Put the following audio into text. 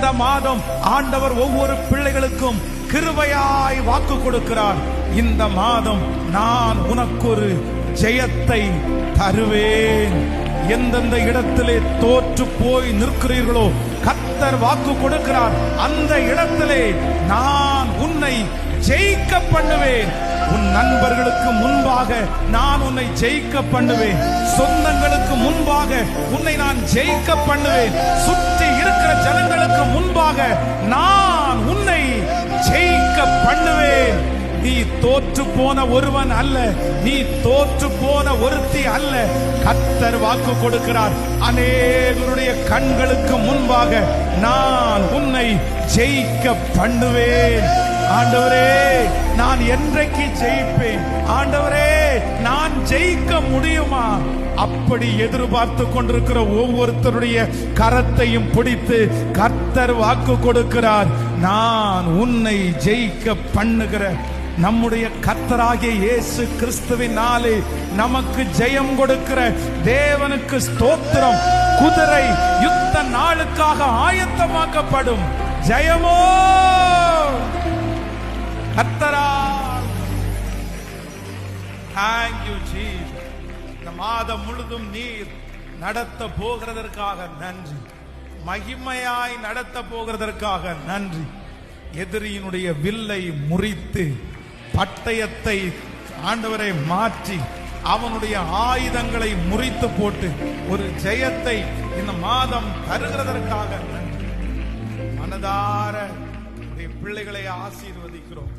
இந்த மாதம் ஆண்டவர் ஒவ்வொரு பிள்ளைகளுக்கும் கிருபையாய் வாக்கு கொடுக்கிறார். இந்த மாதம் நான் உனக்கொரு ஜெயத்தை தருவேன். எந்தெந்த இடத்திலே தோற்று போய் நிற்கிறீர்களோ கத்தர் வாக்கு கொடுக்கிறார். அந்த இடத்திலே நான் உன்னை ஜெயிக்க பண்ணுவேன் உன் நண்பர்களுக்கு முன்பாக நான் உன்னை ஜெயிக்க பண்ணுவேன் சொந்தங்களுக்கு முன்பாக உன்னை நான் ஜெயிக்க பண்ணுவேன் சுற்றி இருக்கிற ஜனங்களுக்கு முன்பாக நான் உன்னை ஜெயிக்க பண்ணுவேன். நீ தோற்று போன ஒருவன் அல்ல. நீ தோற்று போன ஒருத்தி அல்ல. கத்தர் வாக்கு கொடுக்கிறார். அநேகருடைய கண்களுக்கு முன்பாக நான் உன்னை ஜெயிக்க பண்ணுவேன். ஆண்டவரே நான் என்றைக்கு ஜெயிப்பேன்? ஆண்டவரே நான் ஜெயிக்க முடியுமா? அப்படி எதிர்பார்த்து கொண்டிருக்கிற ஒவ்வொருத்தருடைய கரத்தையும் பிடித்து கர்த்தர் வாக்கு கொடுக்கிறார். நான் உன்னை ஜெயிக்க பண்ணுகிற நம்முடைய கத்தராகிய இயேசு கிறிஸ்துவினாலே நமக்கு ஜெயம் கொடுக்கிற தேவனுக்கு ஸ்தோத்திரம். குதிரை யுத்த நாளுக்காக ஆயத்தமாக்கப்படும். ஜெயமோ! கர்த்தரால் தேங்க்யூ ஜீசஸ் இந்த மாதம் முழுதும் நீர் நடத்த போகிறதற்காக நன்றி. மகிமையாய் நடத்த போகிறதற்காக நன்றி. எதிரியினுடைய வில்லை முறித்து பட்டயத்தை ஆண்டவரை மாற்றி அவனுடைய ஆயுதங்களை முறித்து போட்டு ஒரு ஜெயத்தை இந்த மாதம் தருகிறதற்காக நன்றி. மனதார பிள்ளைகளை ஆசீர்வதிக்கிறோம்.